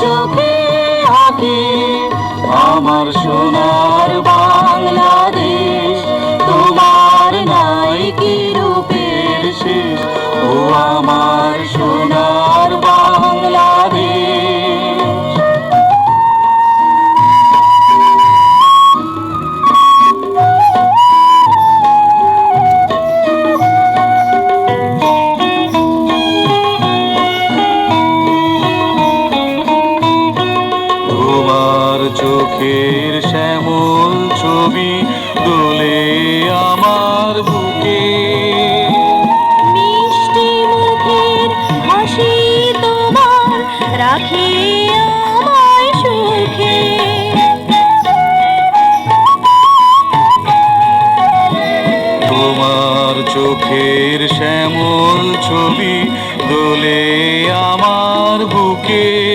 চোখে আমার সোনার চোখের শ্যামল ছবি দোলে আমার বুকে। মিষ্টি মুখের হাসি তোমার রাখি আমায় সুখে। তোমার চোখের শ্যামল ছবি দোলে আমার বুকে।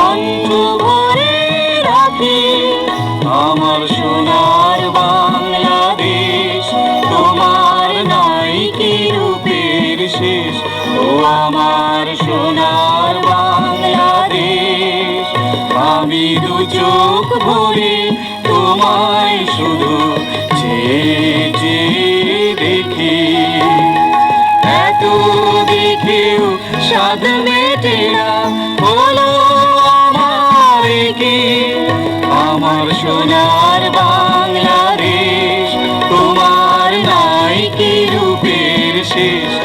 কণ্ঠ ভরে রাখি আমার তোমার নাই কি শেষ। আমার সোনার বাংলাদেশ, আমি দু চোখ ভরে তোমায় শুধু চেয়ে দেখি। এত দেখেও স্বাদ মেটে আমার সোনার বাংলাদেশ তোমার নাই কি রূপের শেষ